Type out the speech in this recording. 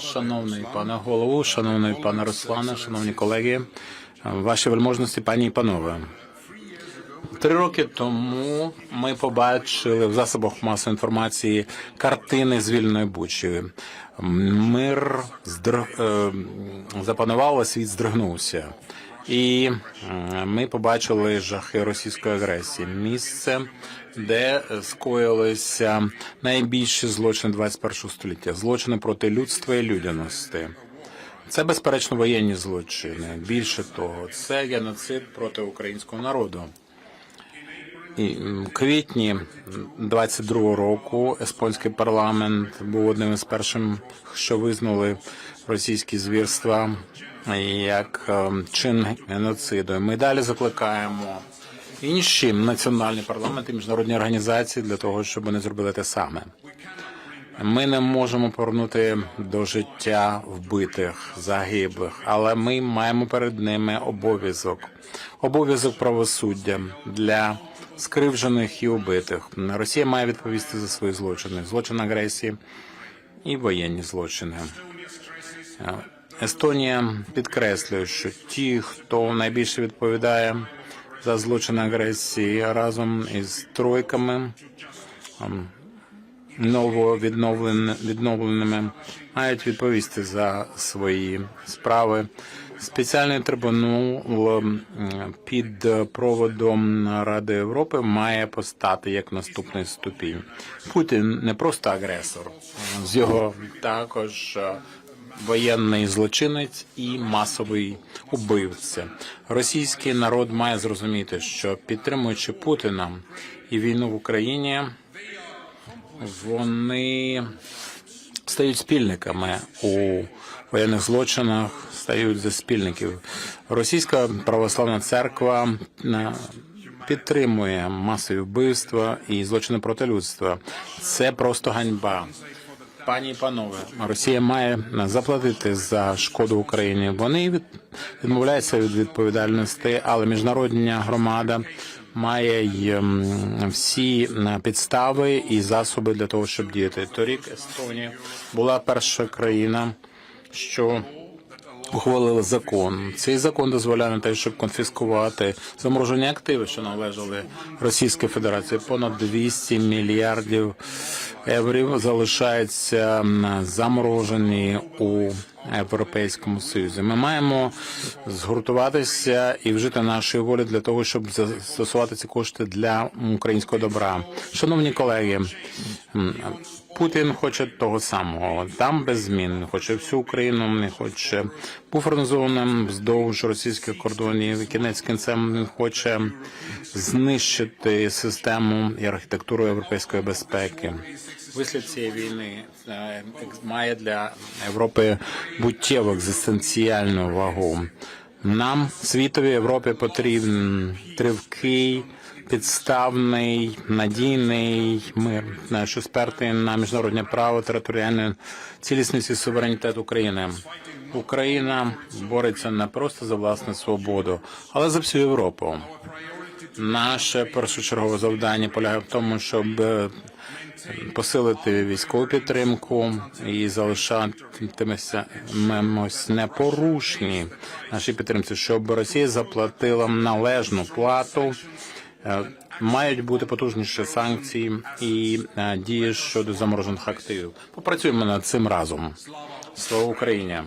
Шановний пане голову, шановний пане Руслане, шановні колеги, ваші вельможності, пані і панове. Три роки тому ми побачили в засобах масової інформації картини з вільної бучі. Мир здр... е, запанував, світ здригнувся. І ми побачили жахи російської агресії. Місце, де скоїлися найбільші злочини 21 століття, злочини проти людства і людяності. Це безперечно воєнні злочини. Більше того, це геноцид проти українського народу. І квітні 22 року еспонський парламент був одним із перших, що визнали російські звірства як е, чин геноциду. Ми далі закликаємо інші національні парламенти, міжнародні організації для того, щоб вони зробили те саме. Ми не можемо повернути до життя вбитих, загиблих, але ми маємо перед ними обов'язок, обов'язок правосуддя для скривджених і убитих. Росія має відповісти за свої злочини, злочин агресії і воєнні злочини. Естонія підкреслює, що ті, хто найбільше відповідає за злочин агресії разом із тройками нововідновленими мають відповісти за свої справи. Спеціальний трибунал під проводом Ради Європи має постати як наступний ступінь. Путін не просто агресор, з його також е, воєнний злочинець і масовий убивця. Російський народ має зрозуміти, що підтримуючи Путіна і війну в Україні вони стають спільниками у воєнних злочинах, стають за спільників. Російська православна церква е, підтримує масові вбивства і злочини проти людства. Це просто ганьба. Пані і панове, Росія має заплатити за шкоду Україні. Вони від- відмовляються від відповідальності, але міжнародна громада має й, всі е, підстави і засоби для того, щоб діяти. Торік Естонія була перша країна, що ухвалили закон. Цей закон дозволяє на те, щоб конфіскувати заморожені активи, що належали Російській Федерації. Понад 200 мільярдів євро залишаються заморожені у Європейському Союзі. Ми маємо згуртуватися і вжити нашої волі для того, щоб застосувати ці кошти для українського добра. Шановні колеги, Путін хоче того самого. Там без змін. Хоче всю Україну, не хоче буферну зону вздовж російських кордонів. Кінець кінцем він хоче знищити систему і архітектуру європейської безпеки. Вислід цієї війни е, має для Європи буттєву екзистенціальну вагу. Нам, світові Європі, потрібен тривкий, підставний, надійний мир, е, що спертий на міжнародне право, територіальну цілісність і суверенітет України. Україна бореться не просто за власну свободу, але за всю Європу. Наше першочергове завдання полягає в тому, щоб е, посилити військову підтримку і залишатимемося непорушні наші підтримці, щоб Росія заплатила належну плату. Е, Мають бути потужніші санкції і е, дії щодо заморожених активів. Попрацюємо над цим разом. Слава Україні!